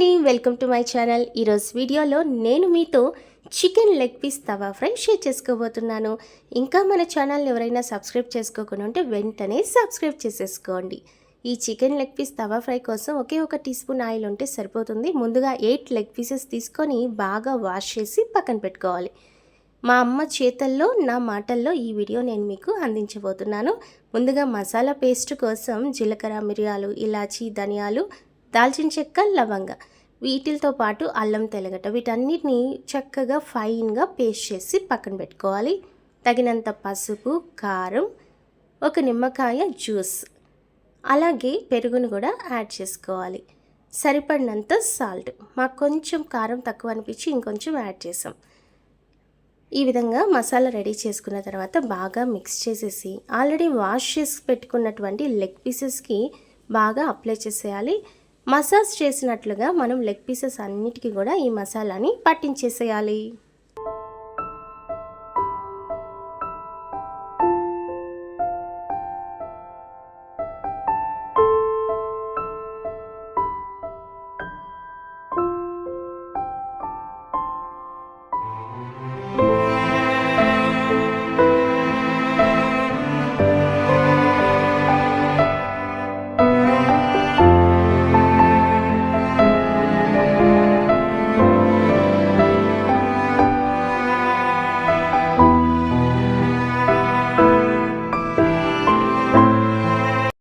అండి welcome to my channel. ఈరోజు వీడియోలో నేను మీతో chicken leg piece tawa fry share చేసుకోబోతున్నాను. ఇంకా మన ఛానల్ ఎవరైనా సబ్స్క్రైబ్ చేసుకోకుండా ఉంటే వెంటనే సబ్స్క్రైబ్ చేసేసుకోండి. ఈ chicken leg piece tawa fry కోసం ఒకే ఒక టీ స్పూన్ ఆయిల్ ఉంటే సరిపోతుంది. ముందుగా ఎయిట్ లెగ్ పీసెస్ తీసుకొని బాగా వాష్ చేసి పక్కన పెట్టుకోవాలి. మా అమ్మ చేతల్లో నా మాటల్లో ఈ వీడియో నేను మీకు అందించబోతున్నాను. ముందుగా మసాలా పేస్ట్ కోసం జీలకర్ర మిరియాలు ఇలాచీ ధనియాలు దాల్చిన చెక్క లవంగ. వీటితో పాటు అల్లం తెలగట. వీటన్నిటిని చక్కగా ఫైన్గా పేస్ట్ చేసి పక్కన పెట్టుకోవాలి. తగినంత పసుపు కారం ఒక నిమ్మకాయ జ్యూస్. అలాగే పెరుగును కూడా యాడ్ చేసుకోవాలి. సరిపడినంత సాల్ట్. మాకు కొంచెం కారం తక్కువ అనిపించి ఇంకొంచెం యాడ్ చేసాం. ఈ విధంగా మసాలా రెడీ చేసుకున్న తర్వాత బాగా మిక్స్ చేసేసి ఆల్రెడీ వాష్ చేసి పెట్టుకున్నటువంటి లెగ్ పీసెస్కి బాగా అప్లై చేసేయాలి. మసాజ్ చేసినట్లుగా మనం లెగ్ పీసెస్ అన్నిటికీ కూడా ఈ మసాలాని పట్టించేసేయాలి.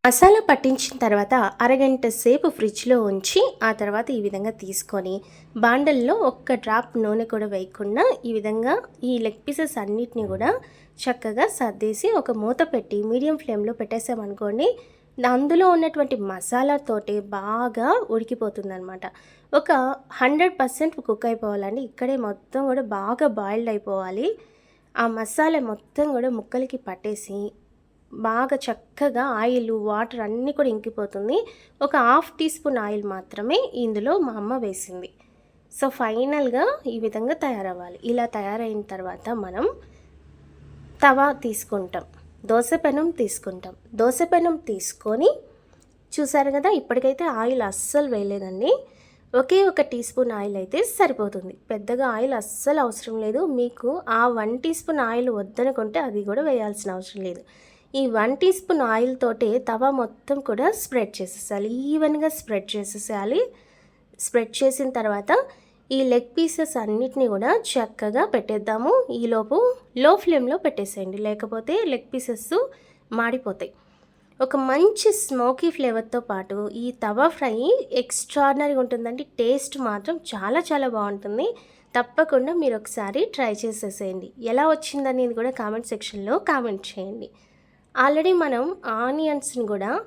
మసాలా పట్టించిన తర్వాత అరగంట సేపు ఫ్రిడ్జ్లో ఉంచి ఆ తర్వాత ఈ విధంగా తీసుకొని బాండల్లో ఒక్క డ్రాప్ నూనె కూడా వేయకుండా ఈ విధంగా ఈ లెగ్ పీసెస్ అన్నిటిని కూడా చక్కగా సర్దేసి ఒక మూత పెట్టి మీడియం ఫ్లేమ్లో పెట్టేసామనుకోండి అందులో ఉన్నటువంటి మసాలాతోటే బాగా ఉడికిపోతుంది అనమాట ఒక హండ్రెడ్ పర్సెంట్ కుక్ అయిపోవాలండి. ఇక్కడే మొత్తం కూడా బాగా బాయిల్డ్ అయిపోవాలి. ఆ మసాలా మొత్తం కూడా ముక్కలకి పట్టేసి బాగా చక్కగా ఆయిల్ వాటర్ అన్నీ కూడా ఇంకిపోతుంది. ఒక హాఫ్ టీ స్పూన్ ఆయిల్ మాత్రమే ఇందులో మా అమ్మ వేసింది. సో ఫైనల్గా ఈ విధంగా తయారవ్వాలి. ఇలా తయారైన తర్వాత మనం తవా తీసుకుంటాం. దోశ పెనం తీసుకుంటాం. దోశ పెనం తీసుకొని చూసారు కదా ఇప్పటికైతే ఆయిల్ అస్సలు వేయలేదండి. ఒకే ఒక టీ స్పూన్ ఆయిల్ అయితే సరిపోతుంది. పెద్దగా ఆయిల్ అస్సలు అవసరం లేదు. మీకు ఆ వన్ టీ స్పూన్ ఆయిల్ వద్దనుకుంటే అది కూడా వేయాల్సిన అవసరం లేదు. ఈ వన్ టీ స్పూన్ ఆయిల్ తోటే తవా మొత్తం కూడా స్ప్రెడ్ చేసేసాలి ఈవెన్గా స్ప్రెడ్ చేసేసేయాలి. స్ప్రెడ్ చేసిన తర్వాత ఈ లెగ్ పీసెస్ అన్నిటినీ కూడా చక్కగా పెట్టేద్దాము. ఈలోపు లో ఫ్లేమ్లో పెట్టేసేయండి. లేకపోతే లెగ్ పీసెస్ మాడిపోతాయి. ఒక మంచి స్మోకీ ఫ్లేవర్తో పాటు ఈ తవా ఫ్రై ఎక్స్ట్రాడినరీగా ఉంటుందండి. టేస్ట్ మాత్రం చాలా చాలా బాగుంటుంది. తప్పకుండా మీరు ఒకసారి ట్రై చేసేసేయండి. ఎలా వచ్చిందనేది కూడా కామెంట్ సెక్షన్లో కామెంట్ చేయండి. ఆల్రెడీ మనం ఆనియన్స్ని కూడా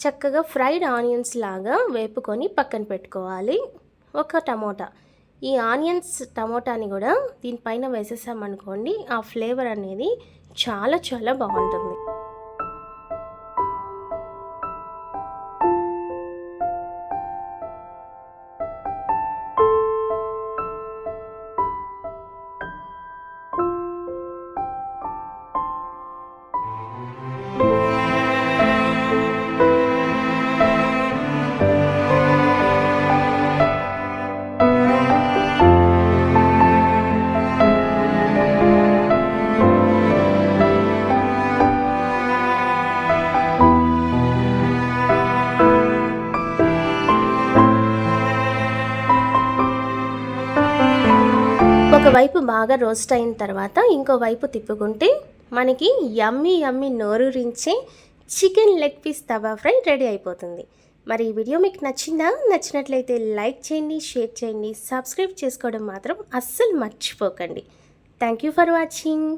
చక్కగా ఫ్రైడ్ ఆనియన్స్ లాగా వేపుకొని పక్కన పెట్టుకోవాలి. ఒక టమోటా. ఈ ఆనియన్స్ టమోటాని కూడా దీనిపైన వేసేసామనుకోండి ఆ ఫ్లేవర్ అనేది చాలా చాలా బాగుంటుంది. ఒకవైపు బాగా రోస్ట్ అయిన తర్వాత ఇంకో వైపు తిప్పుకుంటే మనకి yummy yummy నోరూరించే chicken leg piece tawa fry ready అయిపోతుంది. మరి ఈ వీడియో మీకు నచ్చిందా? నచ్చినట్లయితే లైక్ చేయండి షేర్ చేయండి సబ్స్క్రైబ్ చేసుకోవడం మాత్రం అస్సలు మర్చిపోకండి. Thank you for watching.